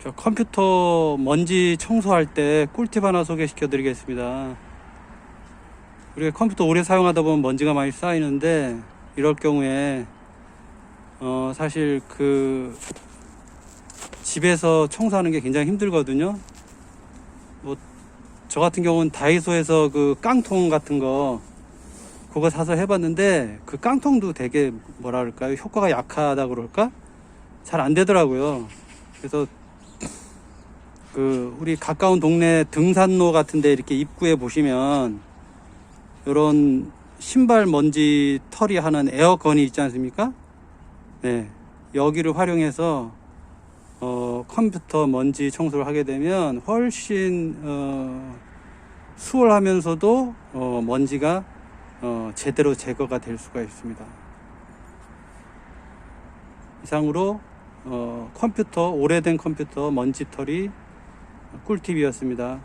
저 컴퓨터 먼지 청소할 때 꿀팁 하나 소개시켜 드리겠습니다. 우리가 컴퓨터 오래 사용하다 보면 먼지가 많이 쌓이는데 이럴 경우에 어 사실 그 집에서 청소하는 게 굉장히 힘들거든요. 뭐 저 같은 경우는 다이소에서 그 깡통 같은 거 그거 사서 해봤는데 그 깡통도 되게 뭐라 그럴까요 효과가 약하다 그럴까 잘 안 되더라고요. 그래서 그 우리 가까운 동네 등산로 같은데 이렇게 입구에 보시면 이런 신발 먼지 털이 하는 에어건이 있지 않습니까? 네 여기를 활용해서 어, 컴퓨터 먼지 청소를 하게 되면 훨씬 어, 수월하면서도 어, 먼지가 어, 제대로 제거가 될 수가 있습니다. 이상으로 어, 컴퓨터 오래된 컴퓨터 먼지 털이 꿀팁이었습니다.